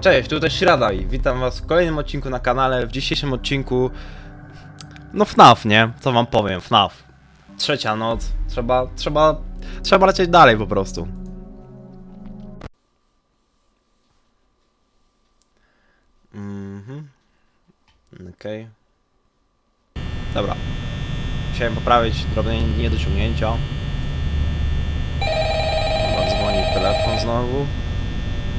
Cześć, tutaj Śrada i witam was w kolejnym odcinku na kanale. W dzisiejszym odcinku... No FNAF, nie? Co wam powiem, FNAF. Trzecia noc. Trzeba, trzeba, trzeba lecieć dalej po prostu. Mhm. Okej. Dobra. Musiałem poprawić drobne niedociągnięcia. Chyba dzwoni telefon znowu.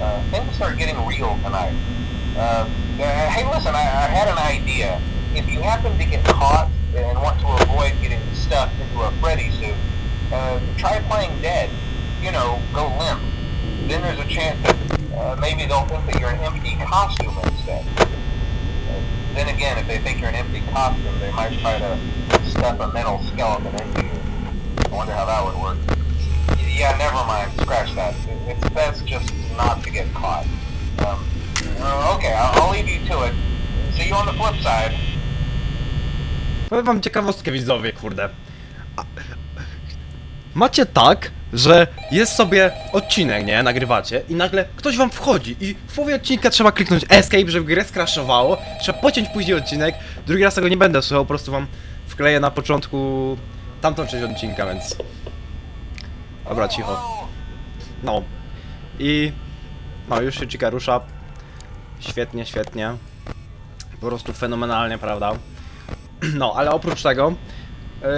Uh, things are getting real tonight. Uh, uh, hey, listen, I, I had an idea. If you happen to get caught and want to avoid getting stuffed into a Freddy suit, uh, try playing dead. You know, go limp. Then there's a chance that uh, maybe they'll think that you're an empty costume instead. Then again, if they think you're an empty costume, they might try to stuff a mental skeleton into you. I wonder how that would work. Yeah, never mind. Scratch that. It- It's best just get caught. Um, uh, okay, I'll, I'll leave you to it. See you on the flip side. Powiem wam ciekawostkę widzowie, kurde. Macie tak, że jest sobie odcinek, nie? Nagrywacie i nagle ktoś wam wchodzi i w połowie odcinka trzeba kliknąć escape, żeby grę skraszowało. Trzeba pociąć później odcinek. Drugi raz tego nie będę słuchał, po prostu wam wkleję na początku tamtą część odcinka, więc... Dobra, cicho. No. I... No, już się Chica rusza. Świetnie, świetnie. Po prostu fenomenalnie, prawda? No, ale oprócz tego, yy,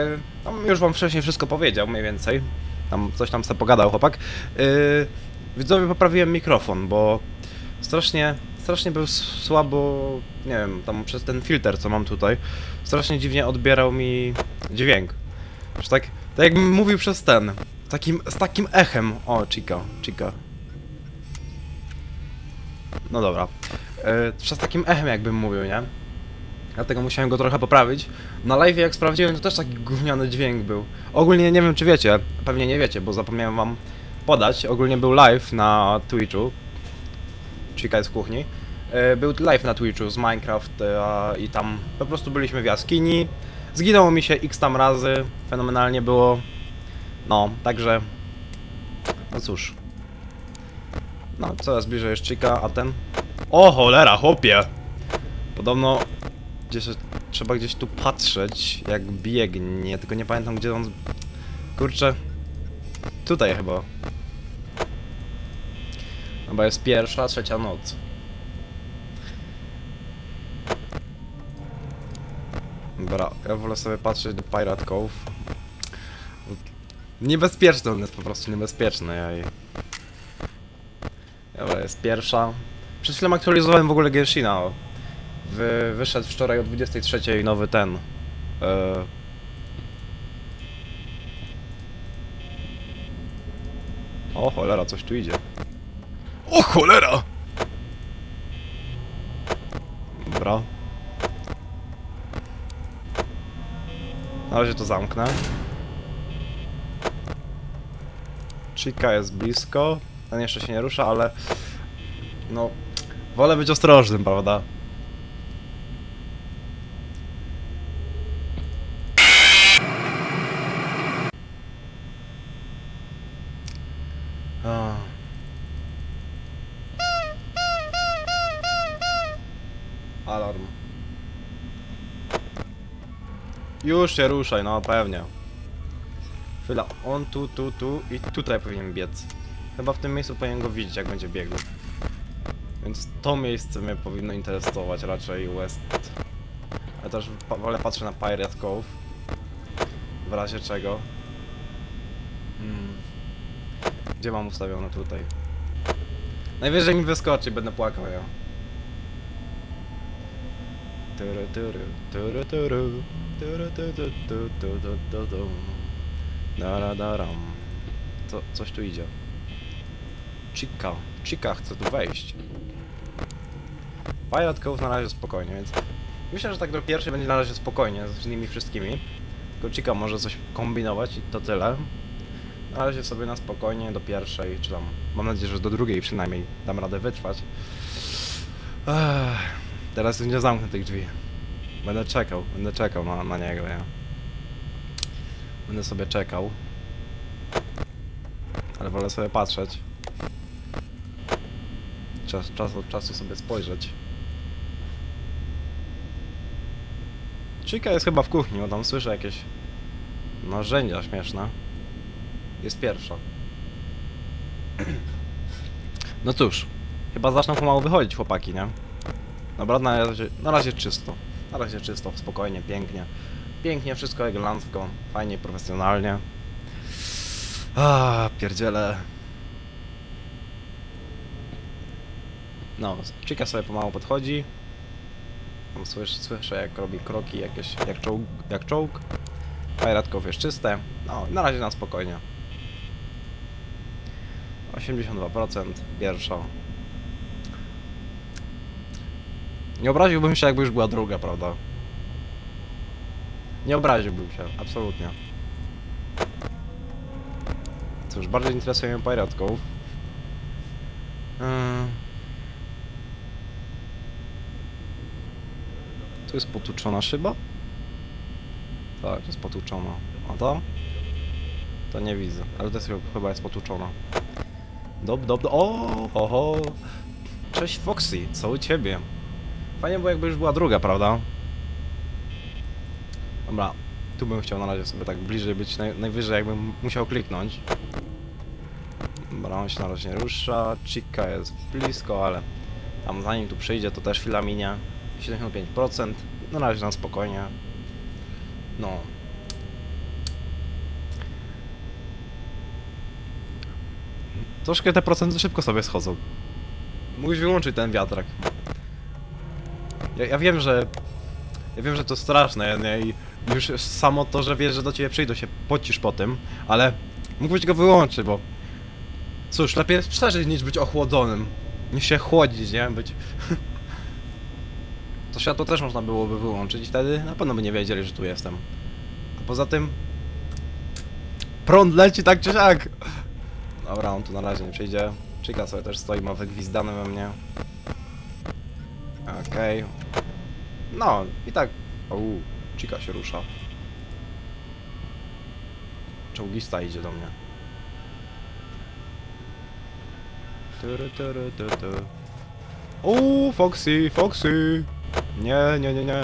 tam już wam wcześniej wszystko powiedział, mniej więcej. Tam coś tam sobie pogadał chłopak. Yy, widzowie poprawiłem mikrofon, bo strasznie, strasznie był słabo, nie wiem, tam przez ten filtr, co mam tutaj, strasznie dziwnie odbierał mi dźwięk. Już tak, tak jakbym mówił przez ten, takim, z takim echem. O, Chica, Chica. No dobra. Yy, przez takim echem jakbym mówił, nie? Dlatego musiałem go trochę poprawić. Na live jak sprawdziłem, to też taki gówniany dźwięk był. Ogólnie nie wiem czy wiecie, pewnie nie wiecie, bo zapomniałem wam podać. Ogólnie był live na Twitchu. Chica jest w kuchni. E, Był live na Twitchu z Minecraft e, i tam po prostu byliśmy w jaskini. Zginęło mi się x tam razy, fenomenalnie było. No, także... No cóż. No, coraz bliżej jest Chica, a ten... O cholera, chłopie! Podobno gdzieś, trzeba gdzieś tu patrzeć, jak biegnie, tylko nie pamiętam gdzie on... Kurczę... Tutaj chyba. Chyba jest pierwsza, trzecia noc. Dobra, ja wolę sobie patrzeć do Pirate Cove. Niebezpieczny on jest po prostu niebezpieczny, ja i... Dobra, jest pierwsza. Przed chwilą aktualizowałem w ogóle Genshina. Wy, wyszedł wczoraj o 23 nowy ten. E... O cholera, coś tu idzie. O cholera! Dobra. Na razie to zamknę. Chica jest blisko. Ten jeszcze się nie rusza, ale... No... Wolę być ostrożnym, prawda? Alarm. Już się ruszaj, no pewnie. Chwila, on tu, tu, tu i tutaj powinien biec. Chyba w tym miejscu powinien go widzieć, jak będzie biegł. Więc to miejsce mnie powinno interesować raczej West. Ale też wolę patrzę na Pirate Cove. W razie czego. Hmm. Gdzie mam ustawione tutaj? Najwyżej mi wyskoczy, będę płakał ja. Coś tu idzie. Chica. Chica chce tu wejść. Pirate Cove na razie spokojnie, więc myślę, że tak do pierwszej będzie na razie spokojnie z nimi wszystkimi. Tylko Chica może coś kombinować i to tyle. Na razie sobie na spokojnie do pierwszej, czy tam mam nadzieję, że do drugiej przynajmniej dam radę wytrwać. Ech, teraz nie zamknę tych drzwi. Będę czekał, będę czekał na, na niego, nie? Będę sobie czekał. Ale wolę sobie patrzeć. Czas, czas od czasu sobie spojrzeć. Chica jest chyba w kuchni, bo tam słyszę jakieś narzędzia śmieszne. Jest pierwsza. No cóż, chyba zaczną pomału wychodzić chłopaki, nie? Dobra, na razie, na razie czysto. Na razie czysto, spokojnie, pięknie. Pięknie, wszystko elegancko, fajnie, profesjonalnie. A, pierdziele. No, Chica sobie pomału podchodzi. Tam słyszę, słyszę jak robi kroki jakieś, jak czołg, jak czołg. Fajratków jest czyste. No, na razie na spokojnie. 82% pierwsza. Nie obraziłbym się, jakby już była druga, prawda? Nie obraziłbym się, absolutnie. Cóż, bardziej interesuje mnie Piratków. Yy. Tu jest potłuczona szyba? Tak, jest potłuczona. A to? To nie widzę, ale to jest, chyba jest potłuczona. Dob, dob, do... O, ho, ho. Cześć Foxy, co u ciebie? Fajnie było jakby już była druga, prawda? Dobra, tu bym chciał na razie sobie tak bliżej być, naj, najwyżej jakbym musiał kliknąć. Dobra, on się na razie nie rusza, Chica jest blisko, ale tam zanim tu przyjdzie to też chwila minie. 75%, na razie na spokojnie. No. Troszkę te procenty szybko sobie schodzą. Mógłbyś wyłączyć ten wiatrak. Ja, ja wiem, że... Ja wiem, że to straszne, nie? I już samo to, że wiesz, że do ciebie przyjdą, się pocisz po tym, ale mógłbyś go wyłączyć, bo... Cóż, lepiej jest przeżyć niż być ochłodzonym. Niż się chłodzić, nie? Być... To światło też można byłoby wyłączyć i wtedy na pewno by nie wiedzieli, że tu jestem. A poza tym... Prąd leci tak czy siak! Dobra, on tu na razie nie przyjdzie. Chica sobie też stoi, ma wygwizdane we mnie. Okej. No, i tak... Uuu, Chica się rusza. Czołgista idzie do mnie. Tyry, ty, ty. Uuu, Foxy, Foxy! Nie, nie, nie, nie.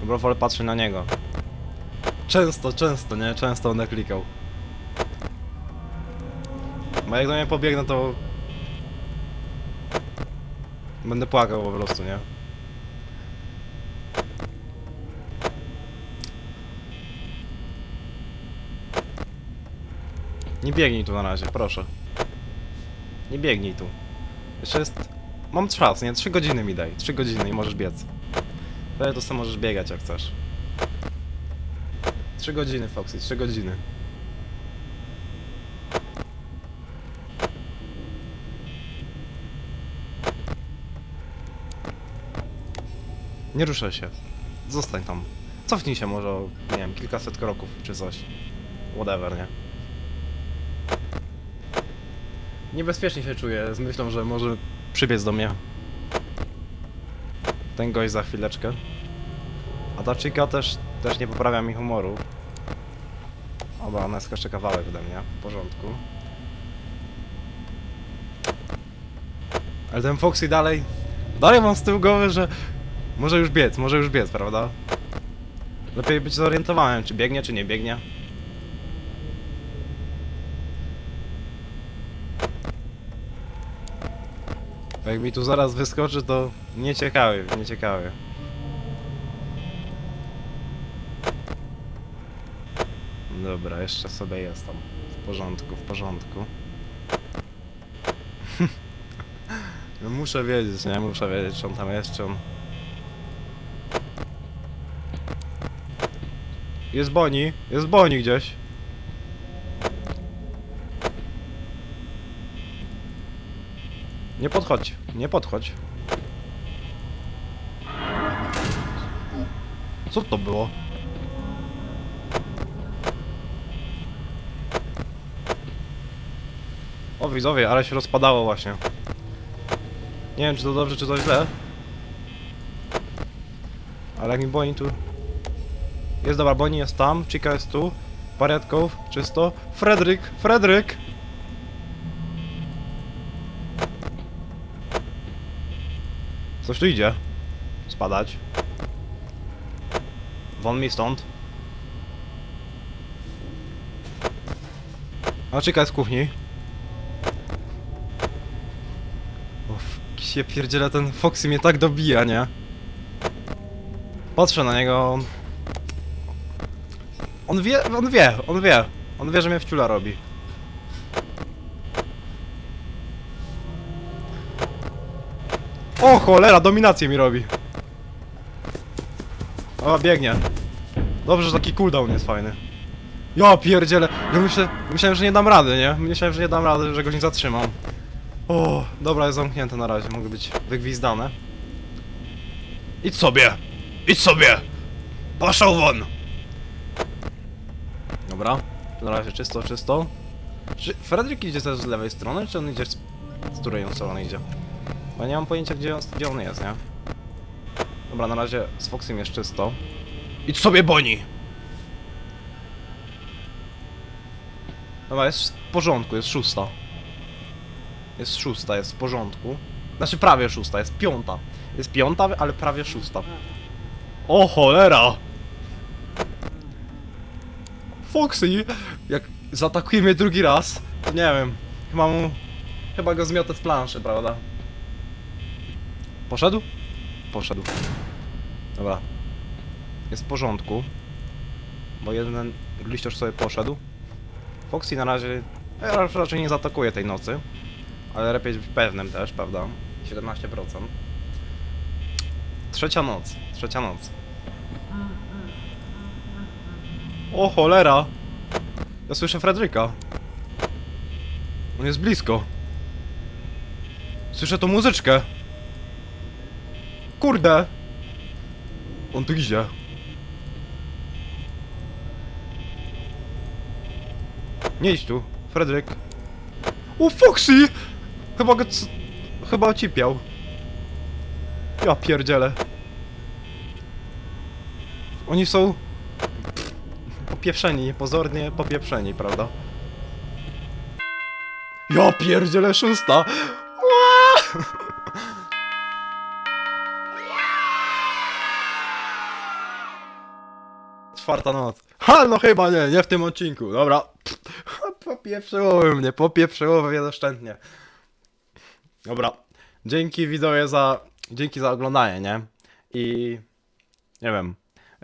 Dobra, wolę patrzeć na niego. Często, często, nie? Często będę klikał. Bo jak do mnie pobiegnę, to... Będę płakał po prostu, nie? Nie biegnij tu na razie, proszę. Nie biegnij tu. Jeszcze jest... Mam czas, nie? 3 godziny mi daj. 3 godziny i możesz biec. Wtedy to sam możesz biegać jak chcesz. 3 godziny, Foxy, 3 godziny. Nie ruszaj się. Zostań tam. Cofnij się może o, nie wiem, kilkaset kroków czy coś. Whatever, nie? Niebezpiecznie się czuję z myślą, że może przybiec do mnie. Ten gość za chwileczkę. A ta chica też, też nie poprawia mi humoru. Oba, ona jest jeszcze kawałek ode mnie. W porządku. Ale ten Foxy dalej... Dalej mam z tyłu głowy, że... Może już biec, może już biec, prawda? Lepiej być zorientowanym, czy biegnie, czy nie biegnie. Jak mi tu zaraz wyskoczy, to nieciekawy, nieciekawy. Dobra, jeszcze sobie jest tam. W porządku, w porządku. no muszę wiedzieć, nie? Muszę wiedzieć, czy on tam jest, czy on... Jest Boni, jest Boni gdzieś. Nie podchodź, nie podchodź. Co to było? O widzowie, ale się rozpadało właśnie. Nie wiem czy to dobrze, czy to źle. Ale jak mi Boni tu... Jest dobra, Boni jest tam, Chica jest tu. Pariatków, czysto. Fredryk, Fredryk! Coś tu idzie. Spadać. Won mi stąd. A jest w kuchni. Się pierdziele, ten Foxy mnie tak dobija, nie? Patrzę na niego, on... On wie, on wie, on wie. On wie, że mnie wciula robi. O cholera, dominację mi robi. O, biegnie. Dobrze, że taki cooldown jest fajny. Ja pierdzielę, ja myślę, myślałem, że nie dam rady, nie? Myślałem, że nie dam rady, że go nie zatrzymam. O, dobra, jest zamknięte na razie, mogły być wygwizdane. Idź sobie! Idź sobie! Poszał won! Dobra, na razie czysto, czysto. Czy Fredrik idzie też z lewej strony, czy on idzie z, z której on strony idzie? Bo nie mam pojęcia, gdzie on, gdzie on jest, nie? Dobra, na razie z Foxem jest czysto. Idź sobie, Boni! Dobra, jest w porządku, jest szósta. Jest szósta, jest w porządku. Znaczy prawie szósta, jest piąta. Jest piąta, ale prawie szósta. O cholera! Foxy, jak zaatakuje mnie drugi raz, to nie wiem, chyba mu... Chyba go zmiotę z planszy, prawda? Poszedł? Poszedł. Dobra. Jest w porządku. Bo jeden liściarz sobie poszedł. Foxy na razie ja raczej nie zaatakuje tej nocy. Ale lepiej być pewnym też, prawda? 17%. Trzecia noc. Trzecia noc. O cholera! Ja słyszę Fredryka. On jest blisko. Słyszę tą muzyczkę. Kurde! On tu idzie. Nie idź tu, Fredryk. O, Foxy! Chyba go... Chyba ocipiał. Ja pierdzielę. Oni są... Popieprzeni, pozornie popieprzeni, prawda? Ja pierdzielę szósta! Czwarta noc. Ha, no chyba nie, nie w tym odcinku, dobra. Popieprzyło mnie, popieprzyło mnie doszczętnie. Dobra, dzięki widzowie za, dzięki za oglądanie, nie? I nie wiem,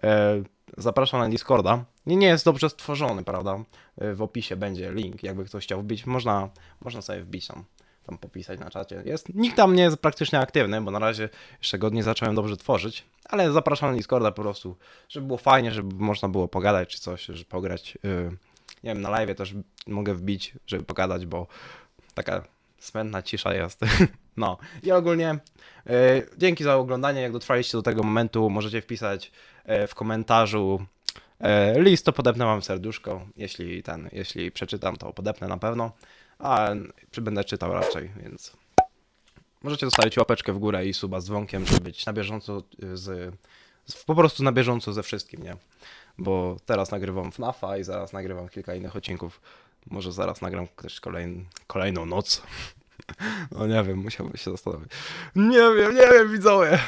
e, zapraszam na Discorda. Nie, nie jest dobrze stworzony, prawda? E, w opisie będzie link, jakby ktoś chciał wbić, można, można sobie wbić tam, tam popisać na czacie. Jest, nikt tam nie jest praktycznie aktywny, bo na razie jeszcze go nie zacząłem dobrze tworzyć, ale zapraszam na Discorda po prostu, żeby było fajnie, żeby można było pogadać czy coś, żeby pograć. e, nie wiem, na live też mogę wbić, żeby pogadać, bo taka smętna cisza jest. No i ogólnie e, dzięki za oglądanie. Jak dotrwaliście do tego momentu, możecie wpisać e, w komentarzu e, list, to podepnę wam serduszko. Jeśli ten, jeśli przeczytam, to podepnę na pewno. A będę czytał raczej, więc możecie zostawić łapeczkę w górę i suba z dzwonkiem, żeby być na bieżąco z, z po prostu na bieżąco ze wszystkim, nie? Bo teraz nagrywam FNAFa i zaraz nagrywam kilka innych odcinków. Może zaraz nagram też kolejn, kolejną noc. No nie wiem, musiałbym się zastanowić. Nie wiem, nie wiem, widzowie.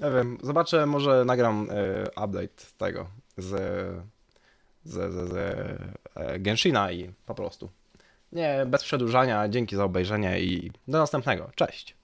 Nie wiem, zobaczę, może nagram e, update tego z, z, z, z e, Genshina i po prostu. Nie, bez przedłużania, dzięki za obejrzenie i do następnego. Cześć.